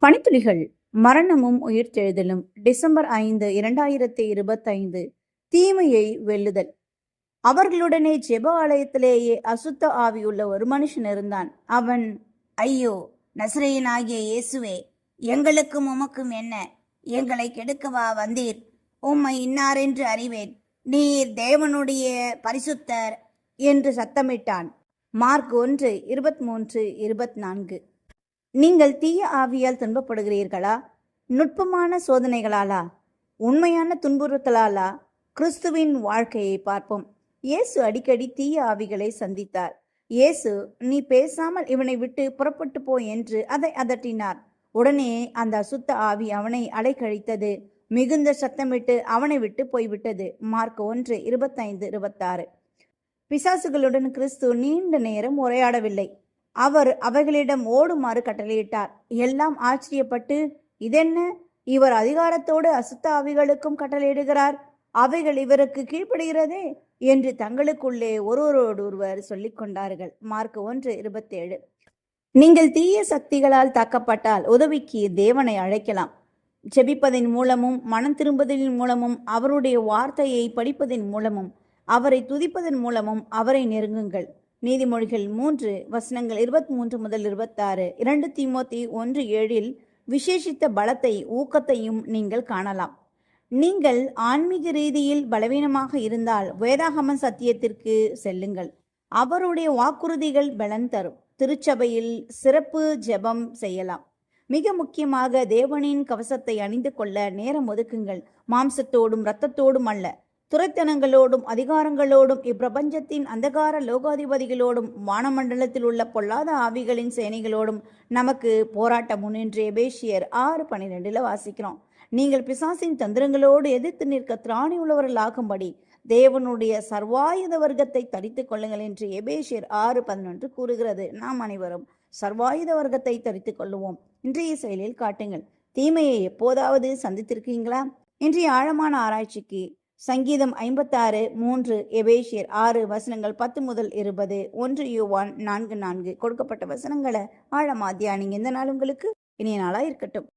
பனித்துளிகள் மரணமும் உயிர்த்தெழுதலும். டிசம்பர் ஐந்து இரண்டாயிரத்தி இருபத்தைந்து தீமையை வெல்லுதல். அவர்களுடனே ஜெப ஆலயத்திலேயே அசுத்த ஆவியுள்ள ஒரு மனுஷன் இருந்தான். அவன் ஐயோ நசிரையனாகிய இயேசுவே எங்களுக்கும் உமக்கும் என்ன? எங்களை கெடுக்கவா வந்தீர். உம்மை இன்னாரென்று அறிவேன். நீர் தேவனுடைய பரிசுத்தர் என்று சத்தமிட்டான். மார்க் ஒன்று இருபத்தி மூன்று இருபத்தி நான்கு. நீங்கள் தீய ஆவியால் துன்பப்படுகிறீர்களா? நுட்பமான சோதனைகளாலா? உண்மையான துன்புறுத்தலாலா? கிறிஸ்துவின் வாழ்க்கையை பார்ப்போம். இயேசு அடிக்கடி தீய ஆவிகளை சந்தித்தார். இயேசு நீ பேசாமல் இவனை விட்டு புறப்பட்டு போ என்று அதை அதட்டினார். உடனே அந்த அசுத்த ஆவி அவனை அலைக்கழித்தது மிகுந்த சத்தமிட்டு அவனை விட்டு போய்விட்டது. மார்க் ஒன்று இருபத்தைந்து இருபத்தாறு. பிசாசுகளுடன் கிறிஸ்து நீண்ட நேரம் உரையாடவில்லை. அவர் அவைகளிடம் ஓடுமாறு கட்டளையிட்டார். எல்லாம் ஆச்சரியப்பட்டு இதென்ன? இவர் அதிகாரத்தோடு அசுத்த ஆவிகளுக்கும் கட்டளையிடுகிறார். அவைகள் இவருக்கு கீழ்ப்படுகிறதே? என்று தங்களுக்குள்ளே ஒருவரோடொருவர் சொல்லிக் கொண்டார்கள். மார்க் ஒன்று இருபத்தேழு. நீங்கள் தீய சக்திகளால் தாக்கப்பட்டால் உதவிக்கு தேவனை அழைக்கலாம். ஜெபிப்பதன் மூலமும் மனம் திரும்புதலின் மூலமும் அவருடைய வார்த்தையை படிப்பதன் மூலமும் அவரை துதிப்பதன் மூலமும் அவரை நெருங்குங்கள். நீதிமொழிகள் மூன்று வசனங்கள் இருபத்தி மூன்று முதல் இருபத்தாறு இரண்டு தீமோத்தி ஒன்று ஏழில் விசேஷித்த பலத்தை ஊக்கத்தையும் நீங்கள் காணலாம். நீங்கள் ஆன்மீக ரீதியில் பலவீனமாக இருந்தால் வேதாகம சத்தியத்திற்கு செல்லுங்கள். அவருடைய வாக்குறுதிகள் பலன் தரும். திருச்சபையில் சிறப்பு ஜெபம் செய்யலாம். மிக முக்கியமாக தேவனின் கவசத்தை அணிந்து கொள்ள நேரம் ஒதுக்குங்கள். மாம்சத்தோடும் இரத்தத்தோடும் அல்ல. துரைத்தனங்களோடும் அதிகாரங்களோடும் இப்பிரபஞ்சத்தின் அந்தகார லோகாதிபதிகளோடும் வானமண்டலத்தில் உள்ள பொல்லாத ஆவிகளின் சேனைகளோடும் நமக்கு போராட்டம் முன்னின்றே எபேசியர் ஆறு பனிரெண்டில் வாசிக்கிறோம். நீங்கள் பிசாசின் தந்திரங்களோடு எதிர்த்து நிற்க திராணி உள்ளவர்களாகும்படி தேவனுடைய சர்வாயுத வர்க்கத்தை தரித்துக் கொள்ளுங்கள் என்று எபேஷியர் ஆறு பதினொன்று கூறுகிறது. நாம் அனைவரும் சர்வாயுத வர்க்கத்தை தரித்துக் கொள்ளுவோம். இன்றைய செயலில் காட்டுங்கள். தீமையை எப்போதாவது சந்தித்திருக்கீங்களா? இன்றைய ஆழமான ஆராய்ச்சிக்கு சங்கீதம் ஐம்பத்தாறு மூன்று எபேஷியர் ஆறு வசனங்கள் பத்து முதல் இருபது. ஒன்று யூவான் நான்கு நான்கு. கொடுக்கப்பட்ட வசனங்களை ஆழமா தியானிங்க இந்த நாள் உங்களுக்கு இனிய நாளாக இருக்கட்டும்.